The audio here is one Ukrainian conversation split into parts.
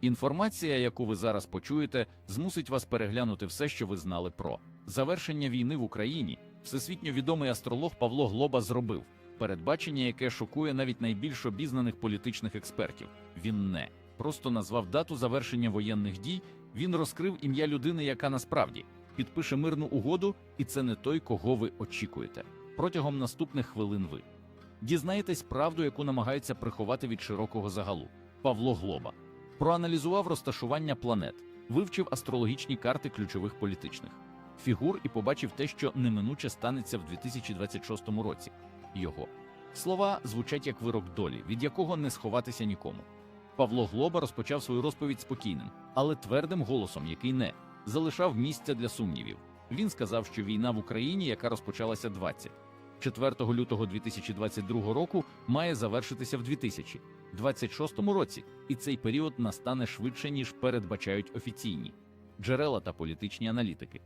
Інформація, яку ви зараз почуєте, змусить вас переглянути все, що ви знали про завершення війни в Україні. Всесвітньо відомий астролог Павло Глоба зробив передбачення, яке шокує навіть найбільш обізнаних політичних експертів. Він не просто назвав дату завершення воєнних дій. Він розкрив ім'я людини, яка насправді підпише мирну угоду, і це не той, кого ви очікуєте. Протягом наступних хвилин ви дізнаєтесь правду, яку намагаються приховати від широкого загалу. Павло Глоба проаналізував розташування планет, вивчив астрологічні карти ключових політичних фігур і побачив те, що неминуче станеться в 2026 році. Його слова звучать як вирок долі, від якого не сховатися нікому. Павло Глоба розпочав свою розповідь спокійним, але твердим голосом, який не залишав місця для сумнівів. Він сказав, що війна в Україні, яка розпочалася 24 лютого 2022 року, має завершитися в 2026 році, і цей період настане швидше ніж передбачають офіційні джерела та політичні аналітики.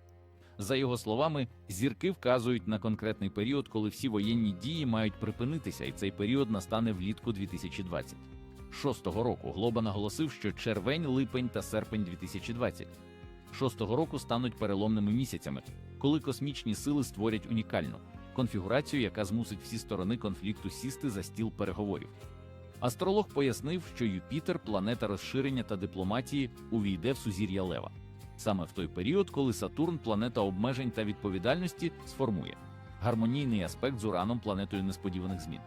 За його словами, зірки вказують на конкретний період, коли всі воєнні дії мають припинитися, і цей період настане влітку 2026 року. Глоба наголосив, що червень, липень та серпень 2026 року стануть переломними місяцями, коли космічні сили створять унікальну конфігурацію, яка змусить всі сторони конфлікту сісти за стіл переговорів. Астролог пояснив, що Юпітер, планета розширення та дипломатії, увійде в сузір'я Лева саме в той період, коли Сатурн, планета обмежень та відповідальності, сформує гармонійний аспект з Ураном, планетою несподіваних змін.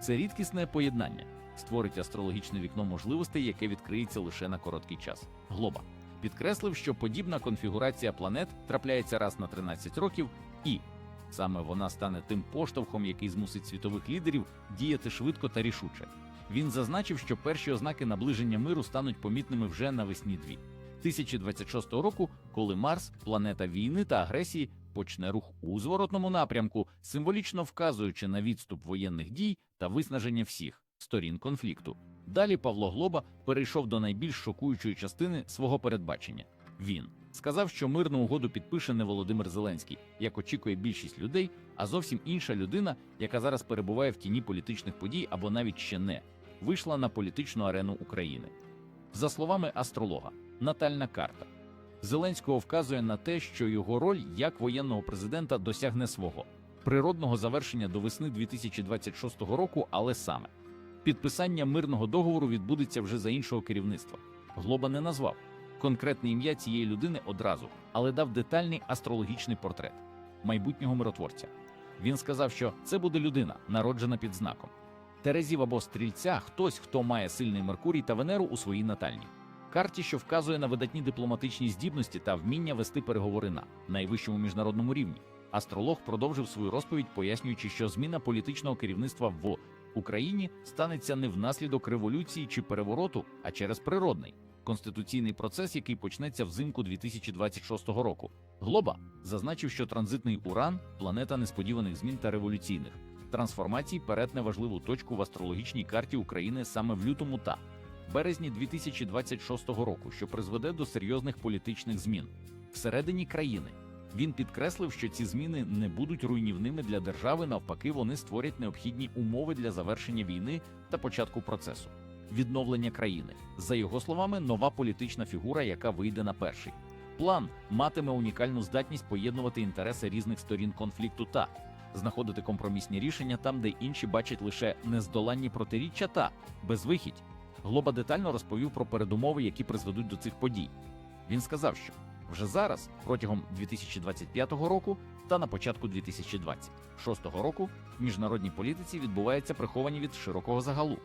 Це рідкісне поєднання створить астрологічне вікно можливостей, яке відкриється лише на короткий час. Глоба підкреслив, що подібна конфігурація планет трапляється раз на 13 років, і саме вона стане тим поштовхом, який змусить світових лідерів діяти швидко та рішуче. Він зазначив, що перші ознаки наближення миру стануть помітними вже навесні 2026 року, коли Марс, планета війни та агресії, почне рух у зворотному напрямку, символічно вказуючи на відступ воєнних дій та виснаження всіх сторін конфлікту. Далі Павло Глоба перейшов до найбільш шокуючої частини свого передбачення. Він сказав, що мирну угоду підпише не Володимир Зеленський, як очікує більшість людей, а зовсім інша людина, яка зараз перебуває в тіні політичних подій або навіть ще не вийшла на політичну арену України. За словами астролога, натальна карта Зеленського вказує на те, що його роль як воєнного президента досягне свого природного завершення до весни 2026 року, але саме підписання мирного договору відбудеться вже за іншого керівництва. Глоба не назвав конкретне ім'я цієї людини одразу, але дав детальний астрологічний портрет майбутнього миротворця. Він сказав, що це буде людина, народжена під знаком Терезів або стрільця, хтось, хто має сильний Меркурій та Венеру у своїй натальній карті, що вказує на видатні дипломатичні здібності та вміння вести переговори на найвищому міжнародному рівні. Астролог продовжив свою розповідь, пояснюючи, що зміна політичного керівництва в Україні станеться не внаслідок революції чи перевороту, а через природний конституційний процес, який почнеться взимку 2026 року. Глоба зазначив, що транзитний уран планета несподіваних змін та революційних трансформацій перетне важливу точку в астрологічній карті України саме в лютому та березні 2026 року, що призведе до серйозних політичних змін всередині країни. Він підкреслив, що ці зміни не будуть руйнівними для держави, навпаки, вони створять необхідні умови для завершення війни та початку процесу відновлення країни. За його словами, нова політична фігура, яка вийде на перший план, матиме унікальну здатність поєднувати інтереси різних сторін конфлікту та знаходити компромісні рішення там, де інші бачать лише нездоланні протиріччя та безвихідь. Глоба детально розповів про передумови, які призведуть до цих подій. Він сказав, що вже зараз, протягом 2025 року та на початку 2026 року, в міжнародній політиці відбуваються приховані від широкого загалу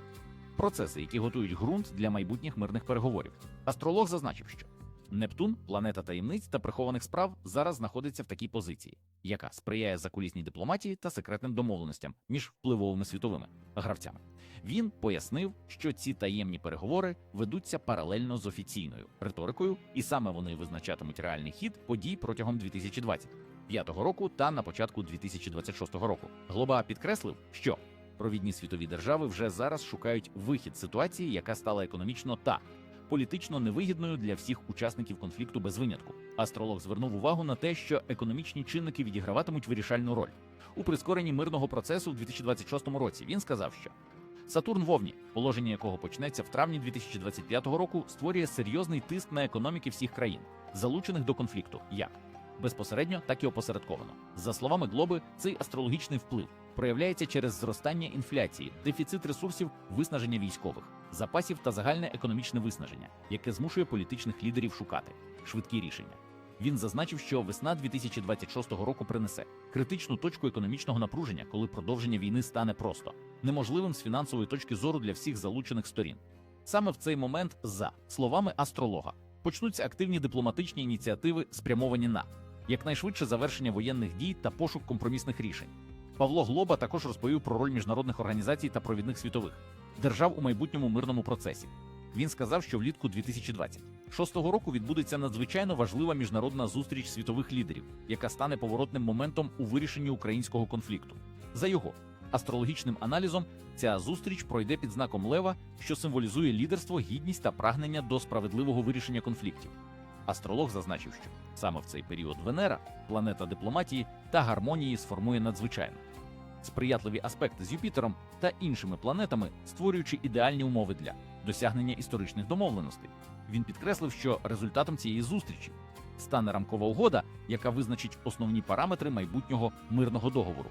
процеси, які готують ґрунт для майбутніх мирних переговорів. Астролог зазначив, що Нептун, планета таємниць та прихованих справ, зараз знаходиться в такій позиції, яка сприяє закулісній дипломатії та секретним домовленостям між впливовими світовими гравцями. Він пояснив, що ці таємні переговори ведуться паралельно з офіційною риторикою, і саме вони визначатимуть реальний хід подій протягом 2025 року та на початку 2026 року. Глоба підкреслив, що провідні світові держави вже зараз шукають вихід з ситуації, яка стала економічно та політично невигідною для всіх учасників конфлікту без винятку. Астролог звернув увагу на те, що економічні чинники відіграватимуть вирішальну роль у прискоренні мирного процесу в 2026 році. Він сказав, що Сатурн Вовні, положення якого почнеться в травні 2025 року, створює серйозний тиск на економіки всіх країн, залучених до конфлікту, як безпосередньо, так і опосередковано. За словами Глоби, цей астрологічний вплив проявляється через зростання інфляції, дефіцит ресурсів, виснаження військових, запасів та загальне економічне виснаження, яке змушує політичних лідерів шукати швидкі рішення. Він зазначив, що весна 2026 року принесе критичну точку економічного напруження, коли продовження війни стане просто неможливим з фінансової точки зору для всіх залучених сторін. Саме в цей момент, за словами астролога, почнуться активні дипломатичні ініціативи, спрямовані на якнайшвидше завершення воєнних дій та пошук компромісних рішень. Павло Глоба також розповів про роль міжнародних організацій та провідних світових держав у майбутньому мирному процесі. Він сказав, що влітку 2026 року відбудеться надзвичайно важлива міжнародна зустріч світових лідерів, яка стане поворотним моментом у вирішенні українського конфлікту. За його астрологічним аналізом, ця зустріч пройде під знаком Лева, що символізує лідерство, гідність та прагнення до справедливого вирішення конфліктів. Астролог зазначив, що саме в цей період Венера, планета дипломатії та гармонії, сформує надзвичайно сприятливі аспекти з Юпітером та іншими планетами, створюючи ідеальні умови для досягнення історичних домовленостей. Він підкреслив, що результатом цієї зустрічі стане рамкова угода, яка визначить основні параметри майбутнього мирного договору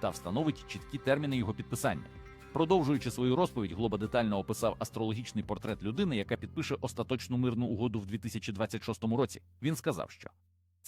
та встановить чіткі терміни його підписання. Продовжуючи свою розповідь, Глоба детально описав астрологічний портрет людини, яка підпише остаточну мирну угоду в 2026 році. Він сказав, що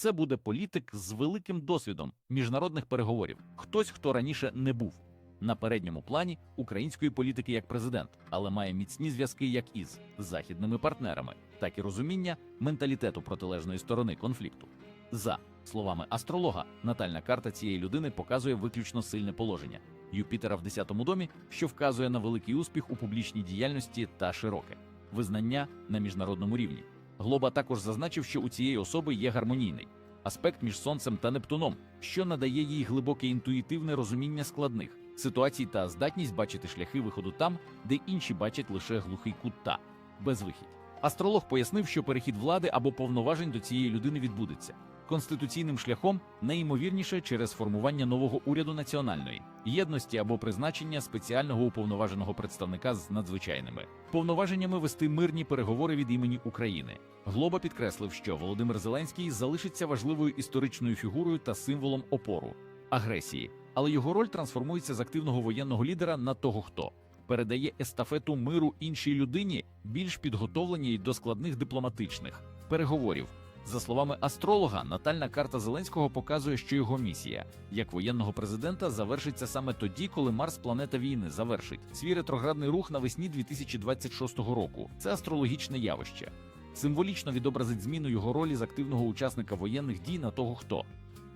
це буде політик з великим досвідом міжнародних переговорів, хтось, хто раніше не був на передньому плані української політики як президент, але має міцні зв'язки як із західними партнерами, так і розуміння менталітету протилежної сторони конфлікту. За словами астролога, натальна карта цієї людини показує виключно сильне положення Юпітера в 10-му домі, що вказує на великий успіх у публічній діяльності та широке визнання на міжнародному рівні. Глоба також зазначив, що у цієї особи є гармонійний аспект між сонцем та Нептуном, що надає їй глибоке інтуїтивне розуміння складних ситуацій та здатність бачити шляхи виходу там, де інші бачать лише глухий кут та безвихідь. Астролог пояснив, що перехід влади або повноважень до цієї людини відбудеться конституційним шляхом найімовірніше через формування нового уряду національної єдності або призначення спеціального уповноваженого представника з надзвичайними повноваженнями вести мирні переговори від імені України. Глоба підкреслив, що Володимир Зеленський залишиться важливою історичною фігурою та символом опору агресії, але його роль трансформується з активного воєнного лідера на того, хто передає естафету миру іншій людині, більш підготовленій до складних дипломатичних переговорів. За словами астролога, натальна карта Зеленського показує, що його місія як воєнного президента завершиться саме тоді, коли Марс планета війни завершить свій ретроградний рух навесні 2026 року. Це астрологічне явище. Символічно відобразить зміну його ролі з активного учасника воєнних дій на того, хто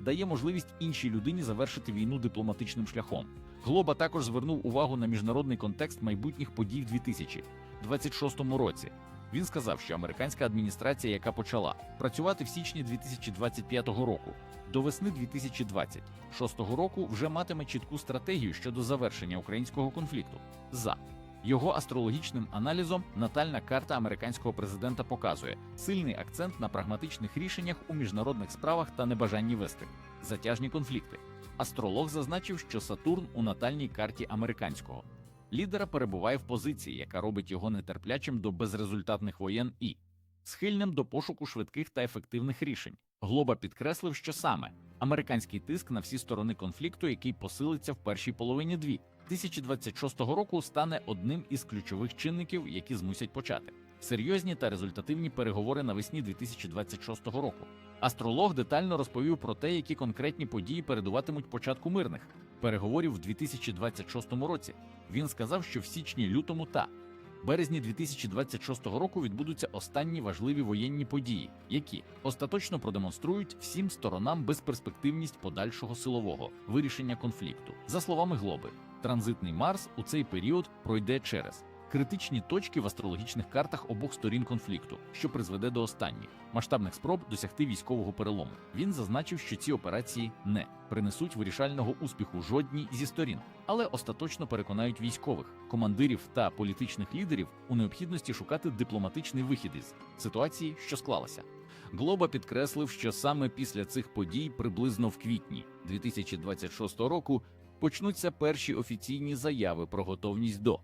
дає можливість іншій людині завершити війну дипломатичним шляхом. Глоба також звернув увагу на міжнародний контекст майбутніх подій в 2026 році. Він сказав, що американська адміністрація, яка почала працювати в січні 2025 року, до весни 2026 року вже матиме чітку стратегію щодо завершення українського конфлікту. За його астрологічним аналізом натальна карта американського президента показує сильний акцент на прагматичних рішеннях у міжнародних справах та небажанні вести затяжні конфлікти. Астролог зазначив, що Сатурн у натальній карті американського лідера перебуває в позиції, яка робить його нетерплячим до безрезультатних воєн і схильним до пошуку швидких та ефективних рішень. Глоба підкреслив, що саме американський тиск на всі сторони конфлікту, який посилиться в першій половині 2026 року, стане одним із ключових чинників, які змусять почати серйозні та результативні переговори навесні 2026 року. Астролог детально розповів про те, які конкретні події передуватимуть початку мирних переговорів в 2026 році. Він сказав, що в січні-лютому та березні 2026 року відбудуться останні важливі воєнні події, які остаточно продемонструють всім сторонам безперспективність подальшого силового вирішення конфлікту. За словами Глоби, транзитний Марс у цей період пройде через критичні точки в астрологічних картах обох сторін конфлікту, що призведе до останніх масштабних спроб досягти військового перелому. Він зазначив, що ці операції не принесуть вирішального успіху жодній зі сторін, але остаточно переконають військових, командирів та політичних лідерів у необхідності шукати дипломатичний вихід із ситуації, що склалася. Глоба підкреслив, що саме після цих подій, приблизно в квітні 2026 року, почнуться перші офіційні заяви про готовність до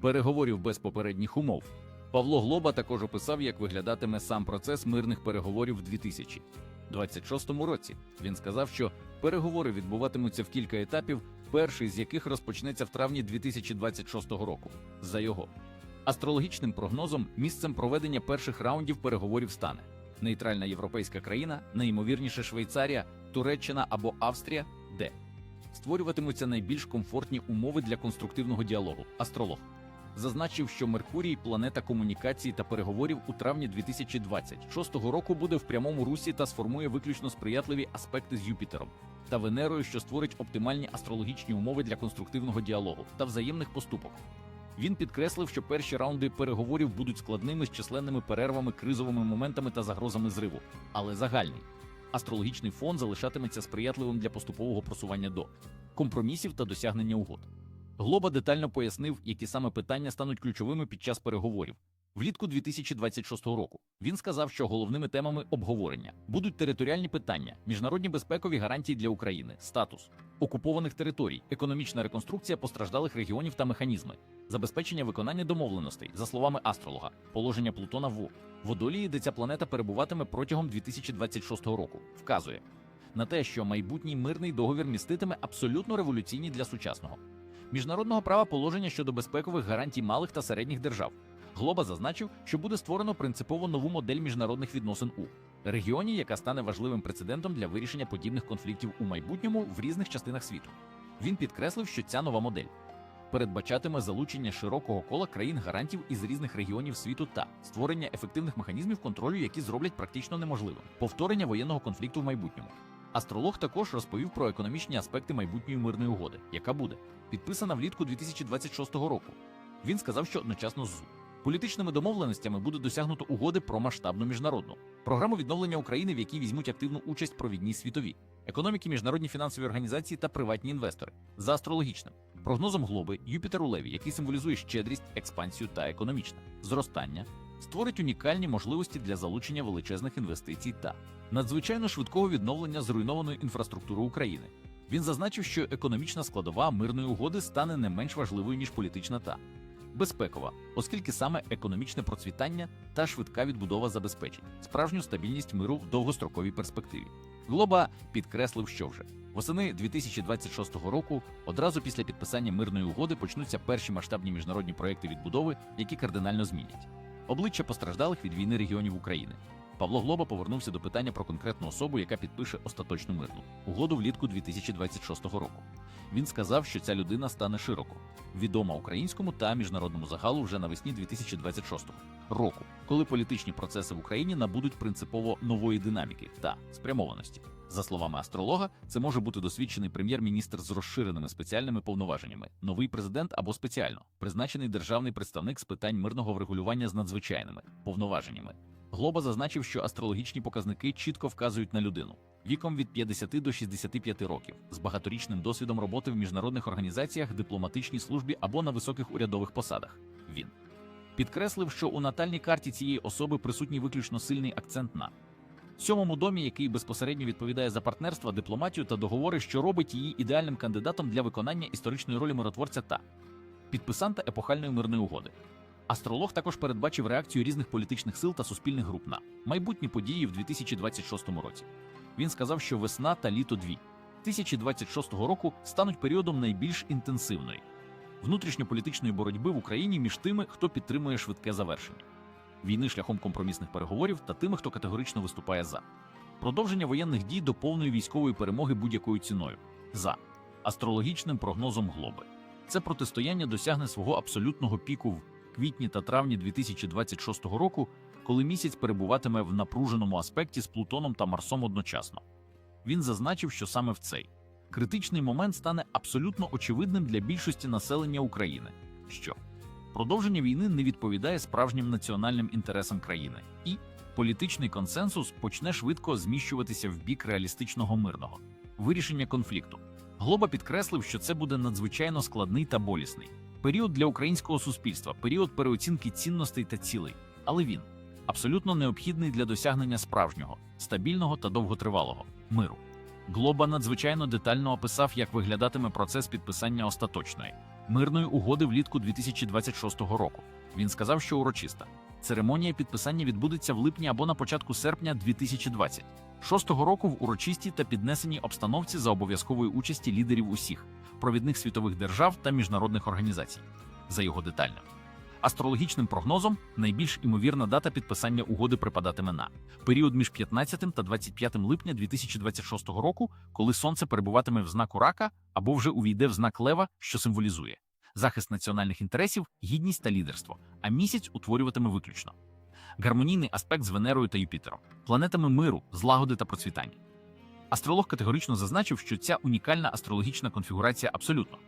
переговорів без попередніх умов. Павло Глоба також описав, як виглядатиме сам процес мирних переговорів в 2026 році. Він сказав, що переговори відбуватимуться в кілька етапів, перший з яких розпочнеться в травні 2026 року. За його астрологічним прогнозом, місцем проведення перших раундів переговорів стане нейтральна європейська країна, найімовірніше Швейцарія, Туреччина або Австрія, де створюватимуться найбільш комфортні умови для конструктивного діалогу. Астролог зазначив, що Меркурій, планета комунікації та переговорів у травні 2026 року буде в прямому русі та сформує виключно сприятливі аспекти з Юпітером та Венерою, що створить оптимальні астрологічні умови для конструктивного діалогу та взаємних поступок. Він підкреслив, що перші раунди переговорів будуть складними з численними перервами, кризовими моментами та загрозами зриву, але загальний астрологічний фон залишатиметься сприятливим для поступового просування до компромісів та досягнення угод. Глоба детально пояснив, які саме питання стануть ключовими під час переговорів. Влітку 2026 року він сказав, що головними темами обговорення будуть територіальні питання, міжнародні безпекові гарантії для України, статус окупованих територій, економічна реконструкція постраждалих регіонів та механізми, забезпечення виконання домовленостей, за словами астролога, положення Плутона в водолії, де ця планета перебуватиме протягом 2026 року, вказує на те, що майбутній мирний договір міститиме абсолютно революційні для сучасного міжнародного права положення щодо безпекових гарантій малих та середніх держав. Глоба зазначив, що буде створено принципово нову модель міжнародних відносин у регіоні, яка стане важливим прецедентом для вирішення подібних конфліктів у майбутньому в різних частинах світу. Він підкреслив, що ця нова модель передбачатиме залучення широкого кола країн гарантів із різних регіонів світу та створення ефективних механізмів контролю, які зроблять практично неможливим повторення воєнного конфлікту в майбутньому. Астролог також розповів про економічні аспекти майбутньої мирної угоди, яка буде підписана влітку 2026 року. Він сказав, що одночасно з політичними домовленостями буде досягнуто угоди про масштабну міжнародну програму відновлення України, в якій візьмуть активну участь провідні світові економіки, міжнародні фінансові організації та приватні інвестори за астрологічним прогнозом глоби Юпітер у Леві, який символізує щедрість, експансію та економічне зростання, створить унікальні можливості для залучення величезних інвестицій та надзвичайно швидкого відновлення зруйнованої інфраструктури України. Він зазначив, що економічна складова мирної угоди стане не менш важливою ніж політична та безпекова, оскільки саме економічне процвітання та швидка відбудова забезпечить справжню стабільність миру в довгостроковій перспективі. Глоба підкреслив, що вже восени 2026 року, одразу після підписання мирної угоди, почнуться перші масштабні міжнародні проекти відбудови, які кардинально змінять обличчя постраждалих від війни регіонів України. Павло Глоба повернувся до питання про конкретну особу, яка підпише остаточну мирну угоду влітку 2026 року. Він сказав, що ця людина стане широко відома українському та міжнародному загалу вже навесні 2026 року, коли політичні процеси в Україні набудуть принципово нової динаміки та спрямованості. За словами астролога, це може бути досвідчений прем'єр-міністр з розширеними спеціальними повноваженнями, новий президент або спеціально призначений державний представник з питань мирного врегулювання з надзвичайними повноваженнями. Глоба зазначив, що астрологічні показники чітко вказують на людину віком від 50 до 65 років з багаторічним досвідом роботи в міжнародних організаціях, дипломатичній службі або на високих урядових посадах. Він підкреслив, що у натальній карті цієї особи присутній виключно сильний акцент на сьомому домі, який безпосередньо відповідає за партнерство, дипломатію та договори, що робить її ідеальним кандидатом для виконання історичної ролі миротворця та підписанта епохальної мирної угоди. Астролог також передбачив реакцію різних політичних сил та суспільних груп на майбутні події в 2026 році. Він сказав, що весна та літо 2026 року стануть періодом найбільш інтенсивної внутрішньополітичної боротьби в Україні між тими, хто підтримує швидке завершення війни шляхом компромісних переговорів та тими, хто категорично виступає за продовження воєнних дій до повної військової перемоги будь-якою ціною за астрологічним прогнозом глоби. Це протистояння досягне свого абсолютного піку в квітні та травні 2026 року, коли місяць перебуватиме в напруженому аспекті з Плутоном та Марсом одночасно. Він зазначив, що саме в цей критичний момент стане абсолютно очевидним для більшості населення України, що продовження війни не відповідає справжнім національним інтересам країни, і політичний консенсус почне швидко зміщуватися в бік реалістичного мирного вирішення конфлікту. Глоба підкреслив, що це буде надзвичайно складний та болісний період для українського суспільства, період переоцінки цінностей та цілей, але він абсолютно необхідний для досягнення справжнього, стабільного та довготривалого миру. Глоба надзвичайно детально описав, як виглядатиме процес підписання остаточної мирної угоди влітку 2026 року. Він сказав, що урочиста церемонія підписання відбудеться в липні або на початку серпня 2026 року в урочистій та піднесеній обстановці за обов'язкової участі лідерів усіх провідних світових держав та міжнародних організацій. За його детальним астрологічним прогнозом найбільш імовірна дата підписання угоди припадатиме на період між 15 та 25 липня 2026 року, коли сонце перебуватиме в знаку рака або вже увійде в знак лева, що символізує захист національних інтересів, гідність та лідерство, а місяць утворюватиме виключно гармонійний аспект з Венерою та Юпітером, планетами миру, злагоди та процвітання. Астролог категорично зазначив, що ця унікальна астрологічна конфігурація абсолютно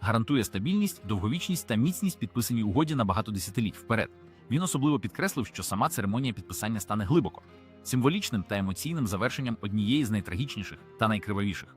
гарантує стабільність, довговічність та міцність підписаній угоді на багато десятиліть вперед. Він особливо підкреслив, що сама церемонія підписання стане глибоко, символічним та емоційним завершенням однієї з найтрагічніших та найкривавіших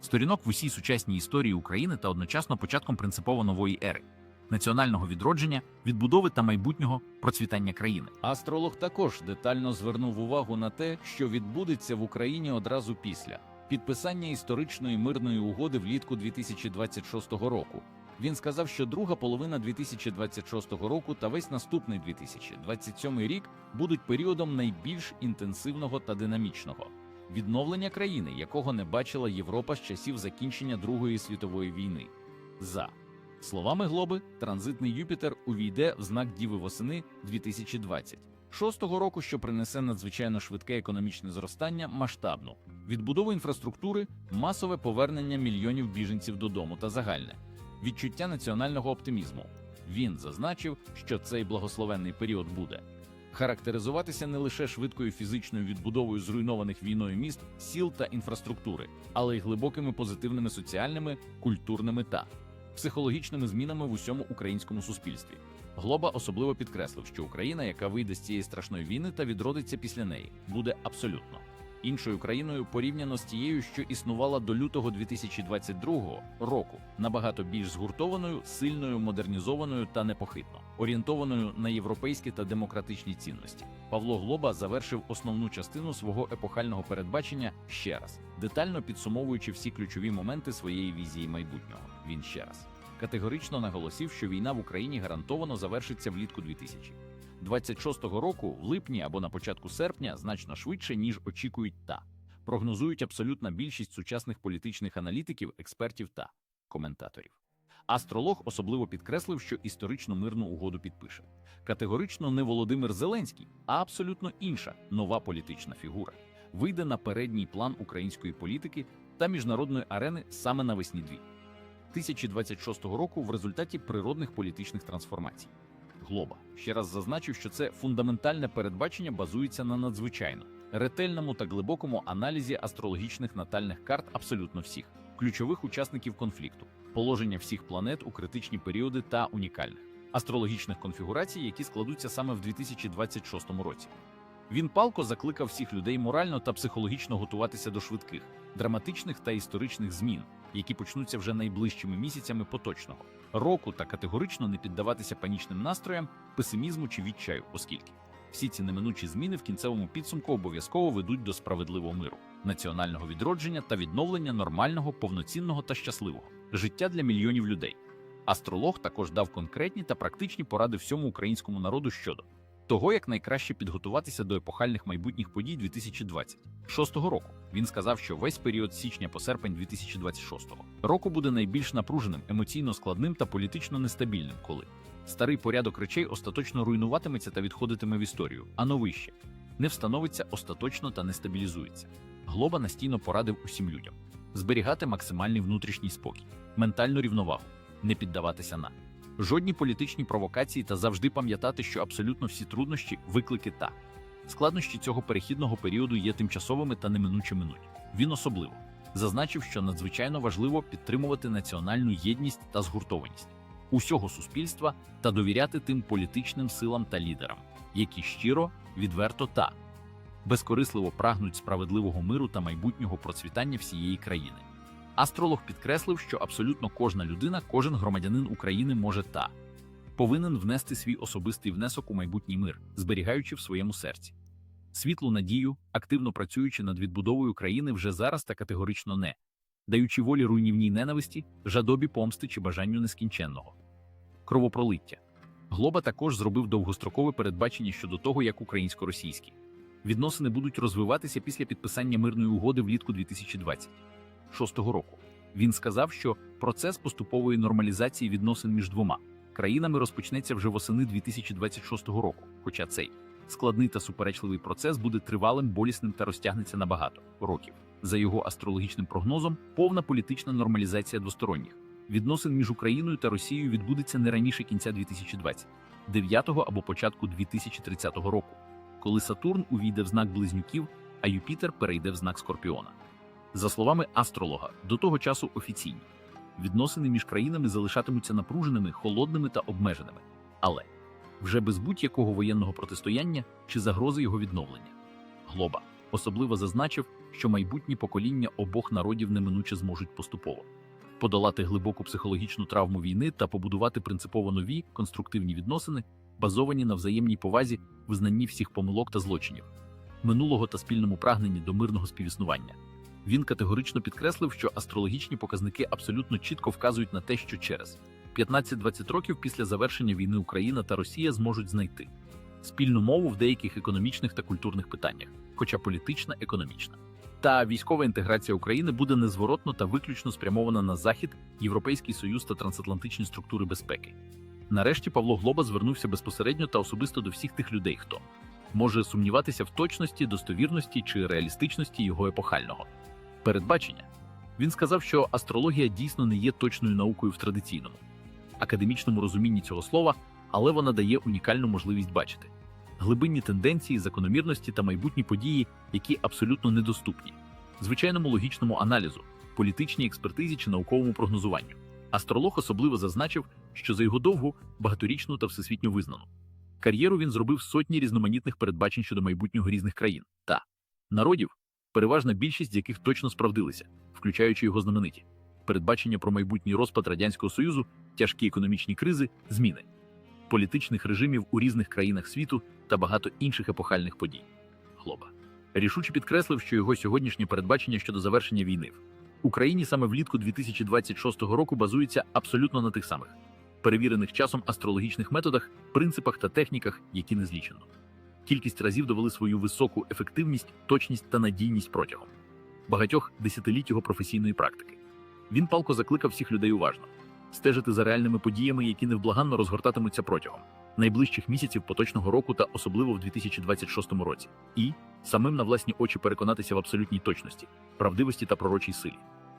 сторінок в усій сучасній історії України та одночасно початком принципово нової ери національного відродження, відбудови та майбутнього процвітання країни. Астролог також детально звернув увагу на те, що відбудеться в Україні одразу після підписання історичної мирної угоди влітку 2026 року. Він сказав, що друга половина 2026 року та весь наступний 2027 рік будуть періодом найбільш інтенсивного та динамічного відновлення країни, якого не бачила Європа з часів закінчення Другої світової війни. За словами Глоби, транзитний Юпітер увійде в знак Діви восени 2026 року, що принесе надзвичайно швидке економічне зростання, масштабну. Відбудову інфраструктури, масове повернення мільйонів біженців додому та загальне. Відчуття національного оптимізму. Він зазначив, що цей благословенний період буде характеризуватися не лише швидкою фізичною відбудовою зруйнованих війною міст, сіл та інфраструктури, але й глибокими позитивними соціальними, культурними та психологічними змінами в усьому українському суспільстві. Глоба особливо підкреслив, що Україна, яка вийде з цієї страшної війни та відродиться після неї, буде абсолютно іншою країною порівняно з тією, що існувала до лютого 2022 року, набагато більш згуртованою, сильною, модернізованою та непохитно орієнтованою на європейські та демократичні цінності. Павло Глоба завершив основну частину свого епохального передбачення ще раз, детально підсумовуючи всі ключові моменти своєї візії майбутнього. Він ще раз. Категорично наголосив, що війна в Україні гарантовано завершиться влітку 2000 26-го року, в липні або на початку серпня, значно швидше ніж очікують та. Прогнозують абсолютна більшість сучасних політичних аналітиків, експертів та коментаторів. Астролог особливо підкреслив, що історичну мирну угоду підпише. Категорично не Володимир Зеленський, а абсолютно інша нова політична фігура. Вийде на передній план української політики та міжнародної арени саме навесні 2026 року в результаті природних політичних трансформацій. Глоба ще раз зазначив, що це фундаментальне передбачення базується на надзвичайно ретельному та глибокому аналізі астрологічних натальних карт абсолютно всіх ключових учасників конфлікту, положення всіх планет у критичні періоди та унікальних астрологічних конфігурацій, які складуться саме в 2026 році. Він палко закликав всіх людей морально та психологічно готуватися до швидких, драматичних та історичних змін, які почнуться вже найближчими місяцями поточного року, та категорично не піддаватися панічним настроям, песимізму чи відчаю, оскільки всі ці неминучі зміни в кінцевому підсумку обов'язково ведуть до справедливого миру, національного відродження та відновлення нормального, повноцінного та щасливого життя для мільйонів людей. Астролог також дав конкретні та практичні поради всьому українському народу щодо того, як найкраще підготуватися до епохальних майбутніх подій 2026 року. Він сказав, що весь період січня по серпень 2026 року буде найбільш напруженим, емоційно складним та політично нестабільним, коли старий порядок речей остаточно руйнуватиметься та відходитиме в історію, а новий ще не встановиться остаточно та не стабілізується. Глоба настійно порадив усім людям зберігати максимальний внутрішній спокій, ментальну рівновагу, не піддаватися на жодні політичні провокації та завжди пам'ятати, що абсолютно всі труднощі, виклики та складнощі цього перехідного періоду є тимчасовими та неминуче минуть. Він особливо зазначив, що надзвичайно важливо підтримувати національну єдність та згуртованість усього суспільства та довіряти тим політичним силам та лідерам, які щиро, відверто та безкорисливо прагнуть справедливого миру та майбутнього процвітання всієї країни. Астролог підкреслив, що абсолютно кожна людина, кожен громадянин України може та повинен внести свій особистий внесок у майбутній мир, зберігаючи в своєму серці світлу надію, активно працюючи над відбудовою країни вже зараз та категорично не даючи волі руйнівній ненависті, жадобі помсти чи бажанню нескінченного. Кровопролиття. Глоба також зробив довгострокове передбачення щодо того, як українсько-російські відносини будуть розвиватися після підписання мирної угоди влітку 2026 року. Він сказав, що процес поступової нормалізації відносин між двома країнами розпочнеться вже восени 2026 року, хоча цей складний та суперечливий процес буде тривалим, болісним та розтягнеться на багато років. За його астрологічним прогнозом, повна політична нормалізація двосторонніх відносин між Україною та Росією відбудеться не раніше кінця 2029 або початку 2030 року, коли Сатурн увійде в знак близнюків, а Юпітер перейде в знак Скорпіона. За словами астролога, до того часу офіційні відносини між країнами залишатимуться напруженими, холодними та обмеженими, але вже без будь-якого воєнного протистояння чи загрози його відновлення. Глоба особливо зазначив, що майбутні покоління обох народів неминуче зможуть поступово подолати глибоку психологічну травму війни та побудувати принципово нові конструктивні відносини, базовані на взаємній повазі, визнанні всіх помилок та злочинів, минулого та спільному прагненні до мирного співіснування. Він категорично підкреслив, що астрологічні показники абсолютно чітко вказують на те, що через 15-20 років після завершення війни Україна та Росія зможуть знайти спільну мову в деяких економічних та культурних питаннях, хоча політична, економічна. Та військова інтеграція України буде незворотно та виключно спрямована на Захід, Європейський Союз та трансатлантичні структури безпеки. Нарешті Павло Глоба звернувся безпосередньо та особисто до всіх тих людей, хто може сумніватися в точності, достовірності чи реалістичності його епохального передбачення. Він сказав, що астрологія дійсно не є точною наукою в традиційному академічному розумінні цього слова, але вона дає унікальну можливість бачити. Глибинні тенденції, закономірності та майбутні події, які абсолютно недоступні. Звичайному логічному аналізу, політичній експертизі чи науковому прогнозуванню. Астролог особливо зазначив, що за його довгу, багаторічну та всесвітньо визнану. Кар'єру він зробив сотні різноманітних передбачень щодо майбутнього різних країн. Та. Народів, переважна більшість з яких точно справдилися, включаючи його знамениті. Передбачення про майбутній розпад радянського союзу, тяжкі економічні кризи, зміни. Політичних режимів у різних країнах світу та багато інших епохальних подій. Глоба. Рішуче підкреслив, що його сьогоднішнє передбачення щодо завершення війни. В Україні саме влітку 2026 року базується абсолютно на тих самих. Перевірених часом астрологічних методах, принципах та техніках, які не злічено. Кількість разів довели свою високу ефективність, точність та надійність протягом багатьох десятиліть його професійної практики. Він палко закликав всіх людей уважно стежити за реальними подіями, які невблаганно розгортатимуться протягом найближчих місяців поточного року та особливо в 2026 році, і самим на власні очі переконатися в абсолютній точності, правдивості та пророчій силі,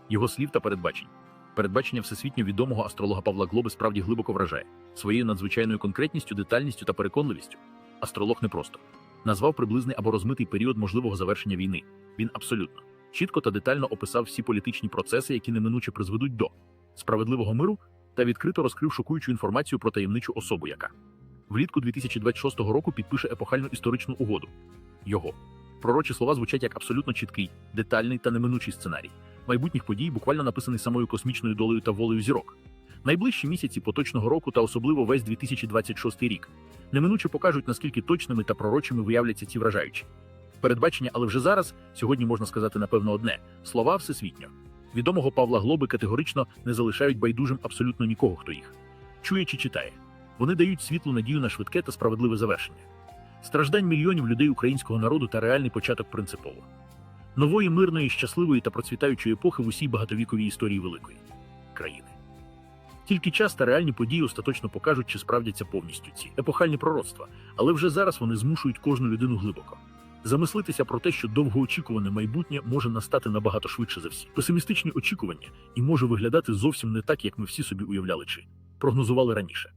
його слів та передбачень. Передбачення всесвітньо відомого астролога Павла Глоби справді глибоко вражає своєю надзвичайною конкретністю, детальністю та переконливістю. Астролог не просто назвав приблизний або розмитий період можливого завершення війни. Він абсолютно чітко та детально описав всі політичні процеси, які неминуче призведуть до справедливого миру та відкрито розкрив шокуючу інформацію про таємничу особу, яка влітку 2026 року підпише епохальну історичну угоду. Його пророчі слова звучать як абсолютно чіткий, детальний та неминучий сценарій майбутніх подій, буквально написаний самою космічною долею та волею зірок. Найближчі місяці поточного року та особливо весь 2026 рік неминуче покажуть, наскільки точними та пророчими виявляться ці вражаючі передбачення, але вже зараз сьогодні можна сказати напевно одне слова всесвітньо. Відомого Павла Глоби категорично не залишають байдужим абсолютно нікого, хто їх чує чи читає. Вони дають світлу надію на швидке та справедливе завершення. Страждань мільйонів людей українського народу та реальний початок принципово нової мирної, щасливої та процвітаючої епохи в усій багатовіковій історії великої країни. Тільки час та реальні події остаточно покажуть, чи справдяться повністю ці епохальні пророцтва, але вже зараз вони змушують кожну людину глибоко замислитися про те, що довгоочікуване майбутнє може настати набагато швидше за всі. Песимістичні очікування і може виглядати зовсім не так, як ми всі собі уявляли чи прогнозували раніше.